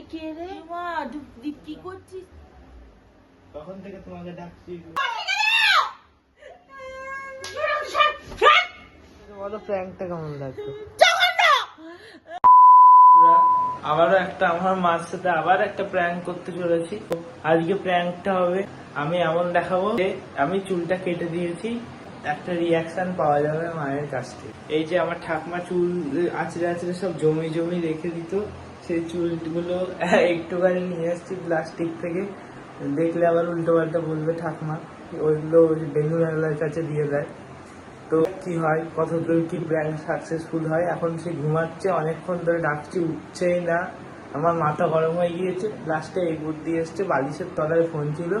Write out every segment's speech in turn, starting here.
এ কে রে। মা দীপ কি করছিস? তখন থেকে তোমাকে ডাকছি। বলো প্র্যাঙ্কটা কেমন লাগতো আবারও একটা আমার মার সাথে আবার একটা প্র্যাঙ্ক করতে চলেছি। আজকে প্র্যাঙ্কটা হবে আমি এমন দেখাবো যে আমি চুলটা কেটে দিয়েছি একটা রিয়াকশন পাওয়া যাবে মায়ের কাছ থেকে। এই যে আমার ঠাকমা চুল আঁচড়ে আঁচড়ে সব জমি জমি রেখে দিত সেই চুলগুলো একটুখানি নিয়ে এসেছি প্লাস্টিক থেকে। দেখলে আবার উল্টো পাল্টা বলবে ঠাকমা ওইগুলো ওই বেঙ্গুলার কাছে দিয়ে দেয়। তো কি হয় কত দূর কি ব্র্যান্ড সাকসেসফুল হয়, এখন সে ঘুমাচ্ছে, অনেকক্ষণ ধরে ডাকছি, উঠছেই না। আমার মাথা গরম হয়ে গিয়েছে লাস্টে এই বুদ্ধি এসছে, বালিশের তলায় ফোন ছিল।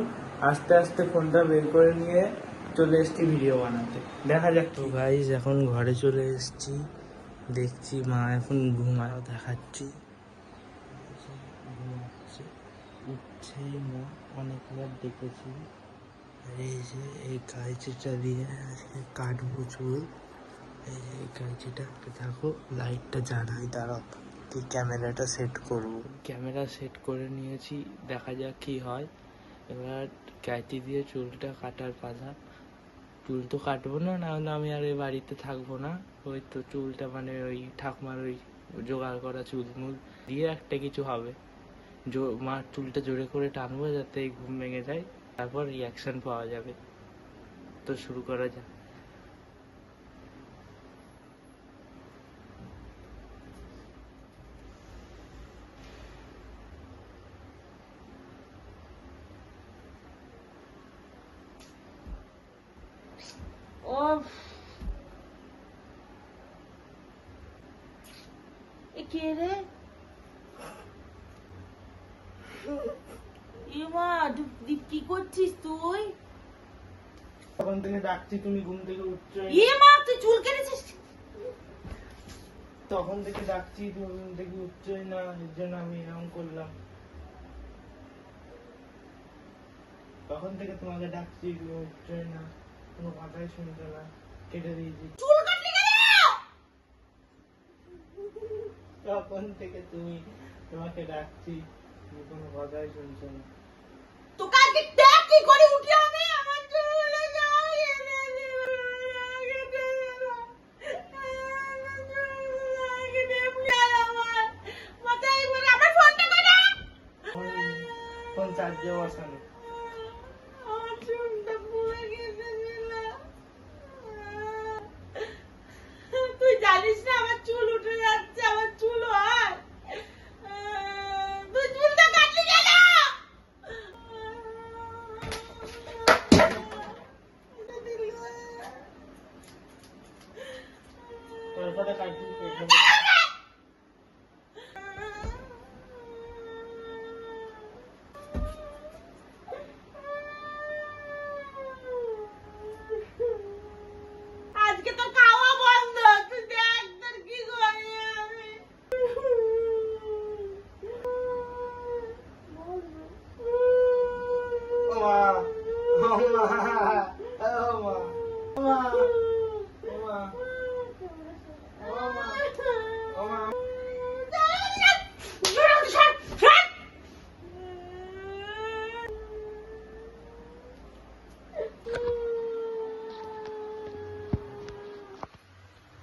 আস্তে আস্তে ফোনটা বের করে নিয়ে চলে এসছি ভিডিও বানাতে। দেখা যাক তো গাইজ এখন ঘরে চলে এসেছি। দেখছি মা এখন ঘুমায়, দেখাচ্ছি। উঠছেই না অনেকবার দেখেছি। আর এই যে এই কাঁচিটা দিয়ে আজকে কাটবো চুল। এই যে এই কাঁচিটা দেখো লাইটটা জ্বালাই দাঁড়াও কি ক্যামেরাটা সেট করব? ক্যামেরা সেট করে নিয়েছি দেখা যাক কি হয়। এবার কাঁচি দিয়ে চুলটা কাটার পালা। চুল তো কাটবো না না হলে আমি আর এই বাড়িতে থাকব না। ওই তো চুলটা মানে ওই ঠাকুমার ওই জোগাড় করা চুল মুল দিয়ে একটা কিছু হবে। মার চুলটা জোরে করে টানবো যাতে এই ঘুম ভেঙে যায়, তারপর রিয়াকশন পাওয়া যাবে। তো শুরু করা যাক। এ কে রে? এ দীপ কি করছিস তুই? তখন থেকে ডাকছি তুমি ঘুম থেকে উঠছো। এ তুই চুল কেটেছিস? তখন থেকে ডাকছি তুমি ঘুম থেকে উঠছোই না এর জন্য আমি এরকম করলাম। তখন থেকে তোমাকে ডাকছি তুমি উঠছোই না। কোনো কথাই শুনছো না কেটে দিয়েছি। চুল কাটলি তখন থেকে তুমি তোমাকে ডাকছি। কোনো কথাই শুনছো না তো কালকে দেখ কি করে উঠি আমি আমার চুল ফোন চার্জে বসানো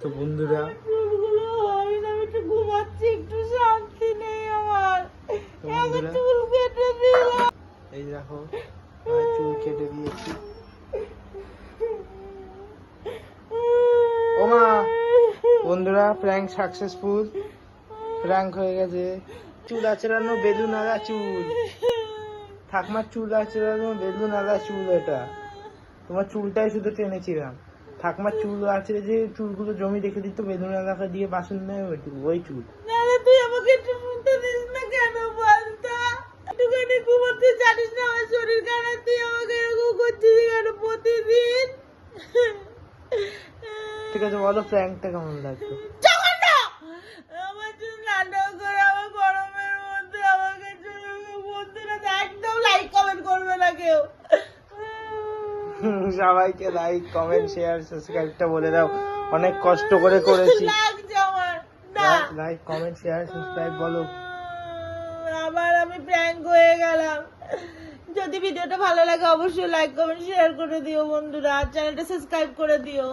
তো বন্ধুরা ঘুমাচ্ছি, একটু শান্তি নেই আমার। চুল কেটে। এই দেখো কেটে দিয়েছি। ও মা বন্ধুরা প্র্যাঙ্ক সাকসেসফুল প্র্যাঙ্ক হয়ে গেছে। চুল আচড়ানো বেলুন আলা চুল। ঠাকমার চুল আচড়ানো বেলুন আলা চুল এটা। তোমার চুলটাই শুধু টেনেছিলাম। ঠাকমার চুল আছড়ে যে চুলগুলো জমি রেখে দিত বেলুন এলাকা দিয়ে বাসন নেয় ওই চুল। জানিস না আমার শরীর তুই আমাকে এরকম করছিস কেন প্রতিদিন? ঠিক আছে বলো প্র্যাঙ্কটা কেমন লাগতো সবাইকে লাইক কমেন্ট শেয়ার সাবস্ক্রাইবটা বলে দাও। অনেক কষ্ট করে করেছি। লাইক কমেন্ট শেয়ার সাবস্ক্রাইব বলো। আবার আমি প্র্যাঙ্ক হয়ে গেলাম। যদি ভিডিওটা ভালো লাগে অবশ্যই লাইক কমেন্ট শেয়ার করে দিও বন্ধুরা। চ্যানেলটা সাবস্ক্রাইব করে দিও।